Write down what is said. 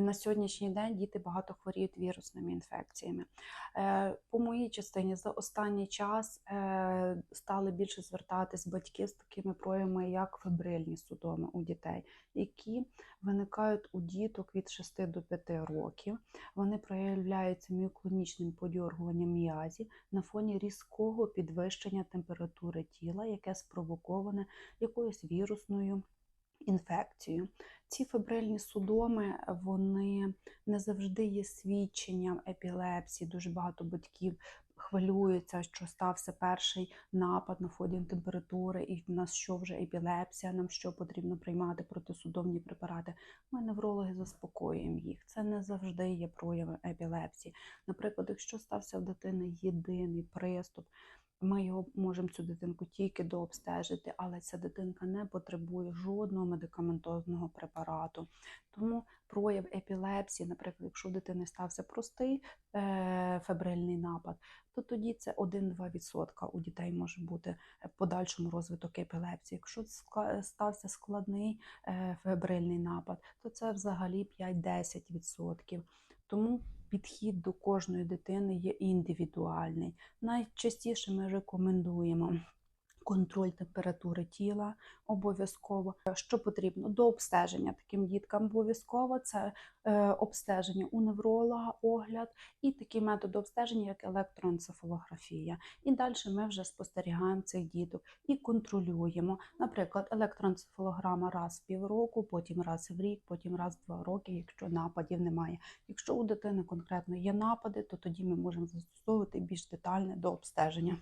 На сьогоднішній день діти багато хворіють вірусними інфекціями. Е, По моїй частині за останній час е, стали більше звертатись батьки з такими проявами, як фебрильні судоми у дітей, які виникають у діток від 6 до 5 років. Вони проявляються міоклонічним подьоргуванням м'язі на фоні різкого підвищення температури тіла, яке спровоковане якоюсь вірусною інфекцією. Ці фебрильні судоми вони не завжди є свідченням епілепсії. Дуже багато батьків хвилюються, що стався перший напад на фоні температури, і в нас що вже епілепсія, нам що потрібно приймати протисудомні препарати. Ми неврологи заспокоюємо їх. Це не завжди є прояви епілепсії. Наприклад, якщо стався в дитини єдиний приступ, ми його можемо цю дитинку тільки дообстежити, але ця дитинка не потребує жодного медикаментозного препарату. Тому прояв епілепсії, наприклад, якщо у дитини стався простий е, фебрильний напад, то тоді це 1-2% у дітей може бути в подальшому розвиток епілепсії. Якщо стався складний е, фебрильний напад, то це взагалі 5-10%. Тому підхід до кожної дитини є індивідуальний. Найчастіше ми рекомендуємо контроль температури тіла обов'язково. Що потрібно до обстеження таким діткам обов'язково це е, обстеження у невролога, огляд і такий метод обстеження, як електроенцефалографія. І далі ми вже спостерігаємо цих діток і контролюємо. Наприклад, електроенцефалограма раз в півроку, потім раз в рік, потім раз в два роки, якщо нападів немає. Якщо у дитини конкретно є напади, то тоді ми можемо застосовувати більш детальне до обстеження.